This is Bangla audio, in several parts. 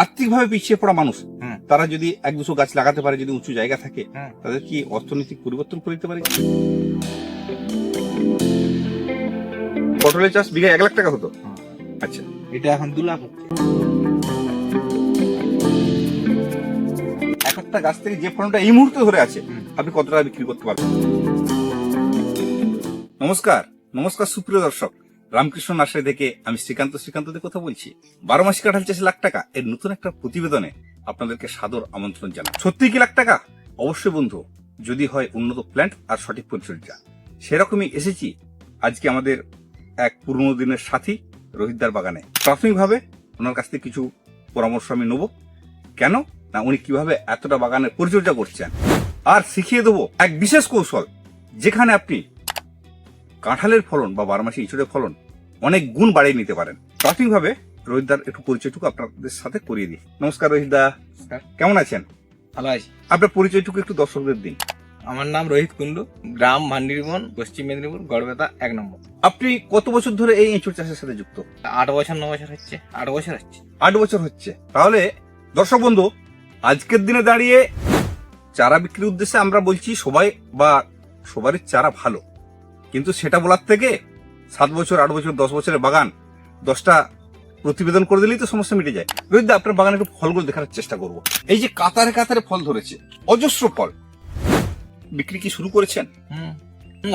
আর্থিকভাবে পিছিয়ে পড়া মানুষ। তারা যদি এক দুশো গাছ লাগাতে পারে যদি উঁচু জায়গা থাকে। তাদের কি অর্থনৈতিক পরিবর্তন করে দিতে পারে? পটলের চাষ বিঘা এক লাখ টাকা হতো। আচ্ছা। এটা এখন দু লাখ এক একটা গাছ থেকে যে ফলনটা এই মুহূর্তে ধরে আছে আপনি কত টাকা বিক্রি করতে পারবেন? নমস্কার নমস্কার সুপ্রিয় দর্শক। রামকৃষ্ণ নার্সারি থেকে আমি শ্রীকান্ত শ্রীকান্ত দিয়ে কথা বলছি। বারো মাসি কাঁঠাল চাষে লাখ টাকা এর নতুন একটা প্রতিবেদনে আপনাদেরকে সাদর আমন্ত্রণ জানাই সত্যি কি লাখ টাকা? অবশ্যই বন্ধু, যদি হয় উন্নত প্ল্যান্ট আর সঠিক পরিচর্যা। সেরকমই এসেছি আজকে আমাদের এক পুরনো দিনের সাথী রোহিতদার বাগানে। প্রাথমিকভাবে ওনার কাছ থেকে কিছু পরামর্শ আমি নেব। কেন? না, উনি কীভাবে এতটা বাগানের পরিচর্যা করছেন। আর শিখিয়ে দেবো এক বিশেষ কৌশল, যেখানে আপনি কাঁঠালের ফলন বা বারমাসি ইঁচড়ের ফলন অনেক গুণ বাড়িয়ে নিতে পারেন। প্রাথমিকভাবে রোহিতদার একটু পরিচয়টুকু আপনাদের সাথে করিয়ে দিই। নমস্কার রোহিতদা। কেমন আছেন? ভালো আছি। আপনার পরিচয়টুকু একটু দর্শকদের দিন। আমার নাম রোহিত কুন্ডু গ্রাম ভান্ডিরবন পশ্চিম মেদিনীপুর গড়বেতা এক নম্বর। আপনি কত বছর ধরে এই এঁচড় চাষের সাথে যুক্ত? আট বছর ন বছর হচ্ছে আট বছর হচ্ছে। আট বছর হচ্ছে। তাহলে দর্শক বন্ধু আজকের দিনে দাঁড়িয়ে চারা বিক্রির উদ্দেশ্যে আমরা বলছি সবাই বা সবারই চারা ভালো। কিন্তু সেটা বলার থেকে সাত বছর আট বছর দশ বছরের বাগান দশটা প্রতিবেদন করে দিলেই তো সমস্যা মিটে যায়। রোহিতদা আপনার বাগানে একটু ফলগুলো দেখার চেষ্টা করব। এই যে কাতারে কাতারে ফল ধরেছে অজস্র ফল। বিক্রি কি শুরু করেছেন?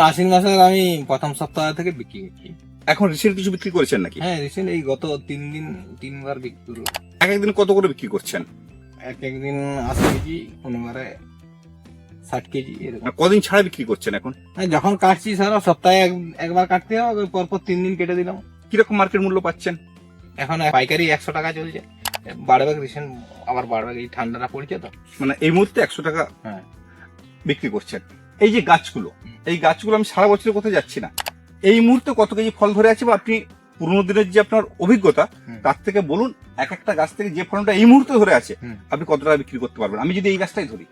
আশ্বিন মাসে আমি প্রথম সপ্তাহ থেকে বিক্রি করছি। এখন রিসেন্ট কিছু বিক্রি করেছেন নাকি? হ্যাঁ রিসেন্ট এই গত তিন দিন তিনবার বিক্রি এক একদিন কত করে বিক্রি করছেন? এক একদিন আশি কেজি কোনোবারে ষাট কেজি এরকম। কদিন ছাড়া বিক্রি করছেন এখন? যখন কাটছি সারা সপ্তাহে একবার কাটতে হবে পরপর তিন দিন কেটে দিলাম। কীরকম মার্কেট মূল্য পাচ্ছেন? এখন পাইকারি একশো টাকা চলছে। বাড়বে রিসেন্ট আবার বাড়বে এই ঠান্ডাটা পড়ছে তো। মানে এই মুহূর্তে একশো টাকা হ্যাঁ। বিক্রি করছেন। এই যে গাছগুলো এই গাছগুলো আমি সারা বছর কোথায় যাচ্ছি না। এই মুহূর্তে কত কেজি ফল ধরে আছে বা আপনি পুরোনো দিনের যে আপনার অভিজ্ঞতা তার থেকে বলুন এক একটা গাছ থেকে যে ফলনটা এই মুহূর্তে ধরে আছে আপনি কত টাকা বিক্রি করতে পারবেন? আমি যদি এই গাছটাই ধরি।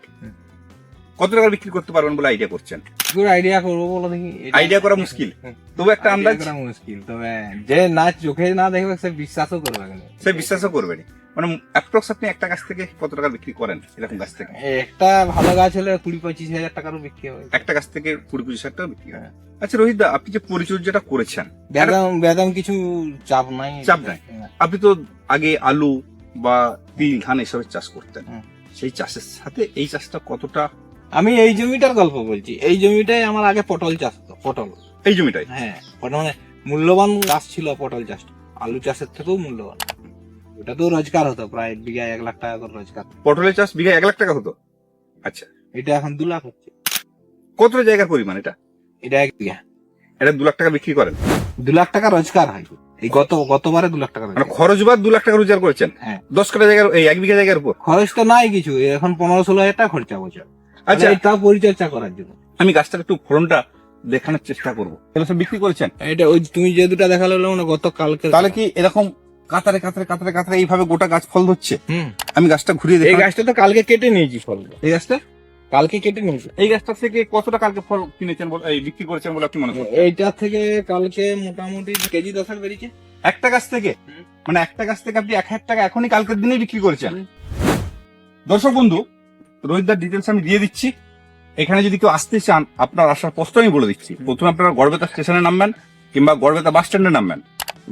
কত টাকা বিক্রি করতে পারবেন বলে আইডিয়া করছেন পুরো আইডিয়া করব বলো দেখি আইডিয়া করা মুশকিল হুম। তবু একটা আন্দাজ করা মুশকিল তবে যে না চোখে না দেখবে সে বিশ্বাসও করবে না সে বিশ্বাসও করবে না মানে অ্যাপ্রক্স আপনি একটা গাছ থেকে কত টাকা বিক্রি করেন এরকম গাছ থেকে একটা ভালো গাছ হলে কুড়ি পঁচিশ হাজার টাকারও বিক্রি হয় একটা গাছ থেকে কুড়ি পঁচিশ হাজার টাকা বিক্রি হয় হ্যাঁ। আচ্ছা রোহিত দা আপনি যে পরিচর্যাটা করেছেন বেদাম বেদাম কিছু চাপ নাই চাপ নাই। হ্যাঁ। আপনি তো আগে আলু বা তিল ধান এসবের চাষ করতেন। সেই চাষের সাথে এই চাষটা কতটা আমি এই জমিটার গল্প বলছি। এই জমিটাই আমার আগে পটল চাষ হতো পটল। এই জমিটাই? হ্যাঁ পটল মানে মূল্যবান গাছ ছিল পটল চাষ। আলু চাষের থেকেও মূল্যবান। ওটা তো রোজগার হতো প্রায় বিঘায় এক লাখ টাকা করে রোজগার। পটলের চাষ বিঘা এক লাখ টাকা হতো? আচ্ছা। এটা এখন দু লাখ হচ্ছে। কতটা জায়গার পরিমাণ এটা? এটা এক বিঘা। এটা দু লাখ টাকা বিক্রি করেন? দু লাখ টাকা রোজগার হয়। এই গত গতবারে দু লাখ টাকা মানে খরচ বাদ দু লাখ টাকা রোজগার করেছেন? হ্যাঁ। দশ কাটা জায়গার এই এক বিঘা জায়গার উপর? খরচ তো নাই কিছু এখন পনেরো ষোলো হাজার টাকা খরচা বছর। আচ্ছা। আচ্ছা এটা পরিচর্যা করার জন্য। আমি গাছটার একটু ফলনটা দেখানোর চেষ্টা করব। তাহলে সব বিক্রি করেছেন? এটা ওই তুমি যে দুটা দেখালে মানে গত কালকে তাহলে কি এরকম কাতারে কাতারে কাতারে কাতারে এইভাবে গোটা গাছ ফল ধরছে? হুম। আমি গাছটা ঘুরিয়ে এই দেখি গাছটা তো কালকে কেটে নিয়েছি ফল এই গাছটা? কালকে কেটে নিয়েছি। এই গাছটা থেকে কতটা কালকে ফল কিনেছেন বলে এই বিক্রি করেছেন বলে আপনি মনে করেন? এইটা থেকে কালকে মোটামুটি কেজি দশক বেরিয়েছে। একটা গাছ থেকে? মানে একটা গাছ থেকে আপনি এক হাজার টাকা এখনই কালকের দিনেই বিক্রি করেছেন। দর্শক বন্ধু রোহিতদার ডিটেলস আমি দিয়ে দিচ্ছি। এখানে যদি কেউ আসতে চান আপনার আসার প্রশ্ন আমি বলে দিচ্ছি। প্রথমে আপনারা গড়বেতা স্টেশনে নামবেন কিংবা গড়বেতা বাস স্ট্যান্ডে নামবেন।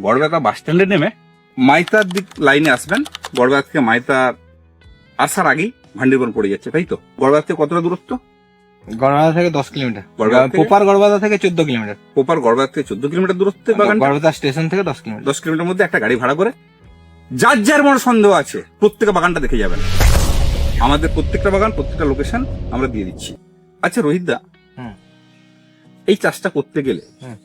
গড়বেতা বাস স্ট্যান্ডে নেমে মাইতার দিক লাইনে আসবেন। গড়বেতা থেকে মাইতার আসার আগেই ভান্ডিরবন পড়ে যাচ্ছে তাই তো? গড়বেতা থেকে কতটা দূরত্ব? গড়বাদা থেকে দশ কিলোমিটার। গড়বাদা পোপার গড়বাদা থেকে চোদ্দ কিলোমিটার। কোপার গড়বেতা থেকে চোদ্দ কিলোমিটার দূরত্বে বাগান গড়বাদা স্টেশন থেকে দশ কিলোমিটার। দশ কিলোমিটার মধ্যে একটা গাড়ি ভাড়া করে যার যার মনে সন্দেহ আছে প্রত্যেকে বাগানটা দেখে যাবেন। আমাদের প্রত্যেকটা বাগান প্রত্যেকটা লোকেশন আমরা দিয়ে দিচ্ছি। আচ্ছা রোহিত দা হুম। এই চাষটা করতে গেলে।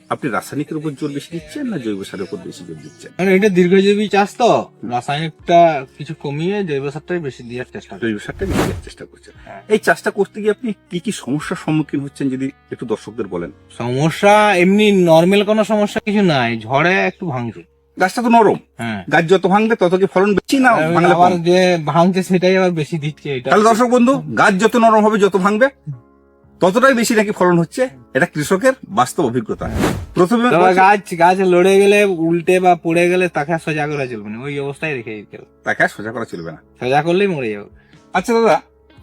আপনি রাসায়নিকের উপর জোর বেশি দিচ্ছেন না জৈব সারের উপর বেশি জোর দিচ্ছেন? মানে এটা দীর্ঘজীবী চাষ তো। রাসায়নিকটা কিছু কমিয়ে জৈব সারটাই বেশি দেওয়ার চেষ্টা জৈব সারটা বেশি দেওয়ার চেষ্টা করছেন। হ্যাঁ। এই চাষটা করতে গিয়ে আপনি কি কি সমস্যার সম্মুখীন হচ্ছেন যদি একটু দর্শকদের বলেন? সমস্যা এমনি নর্মাল কোনো সমস্যা কিছু নাই। ঝড়ে একটু ভাঙছে গাছটা তো নরম। হ্যাঁ। গাছ যত ভাঙবে তত কি ফলন বেশি না আবার যে ভাঙছে সেটাই আবার বেশি দিচ্ছে তাহলে দর্শক বন্ধু গাছ যত নরম হবে যত ভাঙবে ততটাই বেশি নাকি ফলন হচ্ছে এটা কৃষকের বাস্তব অভিজ্ঞতা। প্রথমে গাছ গাছ লড়ে গেলে উল্টে বা পড়ে গেলে তাকে সোজা করা চলবে না ওই অবস্থায় রেখে দিতে হবে। তাকে সোজা করা চলবে না। সোজা করলেই মরে যাবে। আচ্ছা দাদা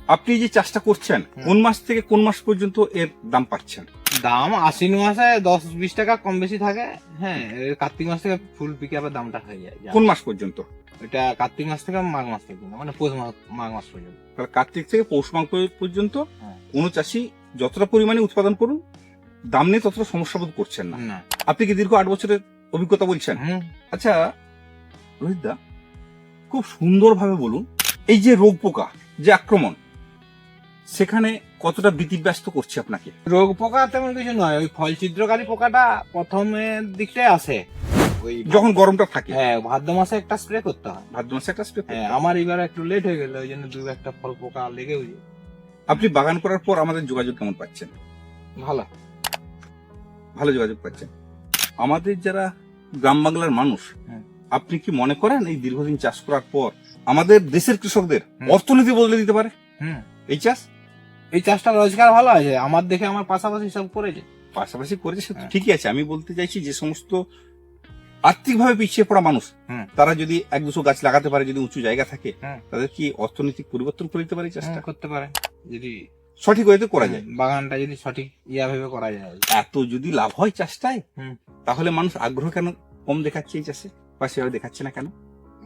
আপনি যে চাষটা করছেন কোন মাস থেকে কোন মাস পর্যন্ত এর দাম পাচ্ছেন? দাম আশ্বিন মাসে দশ বিশ টাকা কম বেশি থাকে। হ্যাঁ কার্তিক মাস থেকে ফুল পিকে আবার দামটা হয়ে যায় কোন মাস পর্যন্ত? এটা কার্তিক মাস থেকে মাঘ মাস পর্যন্ত মানে পৌষ মাস মাঘ মাস পর্যন্ত। তাহলে কার্তিক থেকে পৌষ মাস পর্যন্ত হ্যাঁ। কোনো চাষি যতটা পরিমাণে উৎপাদন করুন দাম নিয়ে ততটা সমস্যা বোধ করছেন না। আপনি কি দীর্ঘ আট বছরের অভিজ্ঞতা বলছেন? আচ্ছা রোহিত দা খুব সুন্দরভাবে বলুন এই যে রোগ পোকা যে আক্রমণ সেখানে কতটা ব্যতিব্যস্ত করছে আপনাকে? রোগ পোকা তেমন কিছু নয় ওই ফল ছিদ্রকারী পোকাটা প্রথমের দিকটাই আসে। ওই যখন গরমটা থাকে? হ্যাঁ ভাদ্র মাসে একটা স্প্রে করতে হয়। ভাদ্র মাসে একটা স্প্রে হ্যাঁ আমার এবার একটু লেট হয়ে গেল ওই জন্য দু একটা ফল পোকা লেগেও আপনি বাগান করার পর আমাদের যোগাযোগ কেমন পাচ্ছেন? ভালো। ভালো যোগাযোগ পাচ্ছেন। আমাদের যারা গ্রাম বাংলার মানুষ হুম। আপনি কি মনে করেন এই দীর্ঘদিন চাষ করার পর আমাদের দেশের কৃষকদের অর্থনীতি বদলে দিতে পারে? এই চাষ? এই চাষটা রোজগার ভালো আছে? আমার দেখে আমার পাশাপাশি সব করেছে। পাশাপাশি করেছে সে তো হ্যাঁ। ঠিকই আছে। আমি বলতে চাইছি যে সমস্ত আর্থিকভাবে পিছিয়ে পড়া মানুষ। তারা যদি এক দুশো গাছ লাগাতে পারে যদি উঁচু জায়গা থাকে তাদের কি অর্থনৈতিক পরিবর্তন করে দিতে পারে চাষটা? করতে পারে। যদি সঠিক ওয়েতে করা যায়। বাগানটা যদি সঠিক ইয়া ভেবে করা যায়। এত যদি লাভ হয় চাষটায়। তাহলে মানুষ আগ্রহ কেন কম দেখাচ্ছে এই চাষে? বা সেভাবে দেখাচ্ছে না কেন?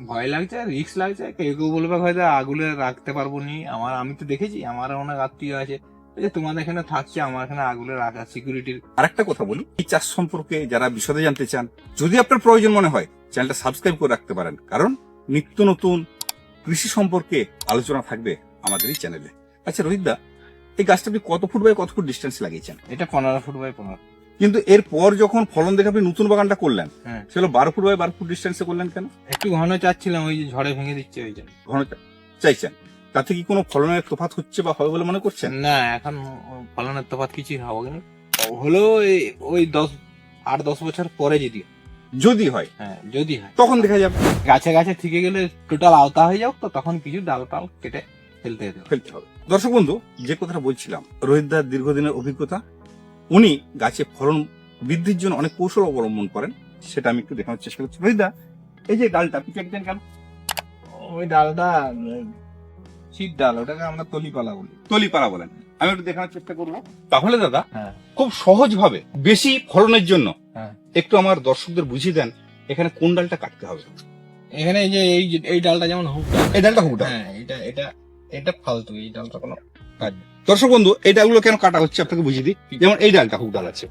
ভয় লাগছে রিস্ক লাগছে, কেউ কেউ বলবে হয়তো আগুলে রাখতে পারব নি। আমার, আমি তো দেখেছি, আমার অনেক আত্মীয় আছে। যে তোমাদের এখানে থাকছে, আমার এখানে আগুলে রাখা সিকিউরিটির আরেকটা কথা বলি, এই চাষ সম্পর্কে যারা বিশদে জানতে চান, যদি আপনার প্রয়োজন মনে হয়, চ্যানেলটা সাবস্ক্রাইব করে রাখতে পারেন। কারণ নিত্য নতুন কৃষি সম্পর্কে আলোচনা থাকবে আমাদের এই চ্যানেলে। আচ্ছা রোহিত দা, এই গাছটা আপনি কত ফুট বাই কত ফুট ডিস্টেন্স লাগিয়েছেন? এটা পনেরো ফুট বাই পনেরো। কিন্তু এরপর যখন ফলন দেখে আপনি নতুন বাগানটা করলেন হ্যাঁ। সেগুলো বারো ফুট বাই বারো ফুট ডিস্টেন্সে করলেন কেন? একটু ঘন চাচ্ছিলাম ওই যে ঝড়ে ভেঙে দিচ্ছে ওই জন্য। ঘন চাইছেন। তাতে কি কোনো ফলনের তফাৎ হচ্ছে বা হবে বলে মনে করছেন? না এখন ফলনের তফাৎ কিছুই হবে না। হলো ওই দশ আট দশ বছর পরে যদি যদি হয় হ্যাঁ যদি হয়। তখন দেখা যাবে। গাছে গাছে থেকে গেলে টোটাল আওতা হয়ে যাও তো তখন কিছু ডাল টাল কেটে ফেলতে ফেলতে হবে। দর্শক বন্ধু যে কথাটা বলছিলাম রোহিত রোহিতদার দীর্ঘদিনের অভিজ্ঞতা উনি গাছে ফলন বৃদ্ধির জন্য অনেক কৌশল অবলম্বন করেন সেটা আমি একটু দেখানোর চেষ্টা করছি। রোহিতদা এই যে ডালটা আপনি কেটেছেন কেন? ওই ডালটা শীত ডাল ওটাকে আমরা তলিপালা বলি। তলিপালা বলেন। আমি একটু দেখানোর চেষ্টা করব। তাহলে দাদা হ্যাঁ। খুব সহজ ভাবে বেশি ফলনের জন্য হ্যাঁ। একটু আমার দর্শকদের বুঝিয়ে দেন এখানে কোন ডালটা কাটতে হবে? এখানে এই যে এই যে- এই ডালটা যেমন হুক এই ডালটা হুক ডাল। হ্যাঁ এটা এটা এটা ফালতু এই ডালটা কোনো কাজ নেই। দর্শক বন্ধু, এই ডালগুলো কেন কাটা হচ্ছে আপনাকে বুঝিয়ে দিই? যেমন এই ডালটা হুক ডাল আছে।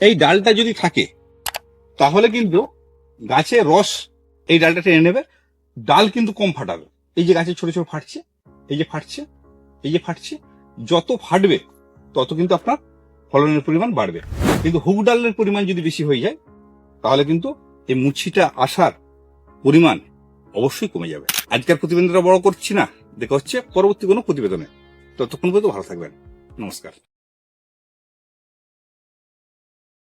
এই ডালটা যদি থাকে, তাহলে কিন্তু গাছে রস এই ডালটা টেনে নেবে, ডাল কিন্তু কম ফাটাবে। এই যে গাছে ছোট ছোট ফাটছে, এই যে ফাটছে, এই যে ফাটছে, যত ফাটবে, তত কিন্তু আপনার ফলনের পরিমাণ বাড়বে। কিন্তু হুক ডালের পরিমাণ যদি বেশি হয়ে যায়, তাহলে কিন্তু এই মুছিটা আসার পরিমাণ অবশ্যই কমে যাবে। আজকের প্রতিবেদনটা বড় করছি না, দেখা হচ্ছে পরবর্তী কোনো প্রতিবেদনে। ততক্ষণ পর্যন্ত ভালো থাকবেন নমস্কার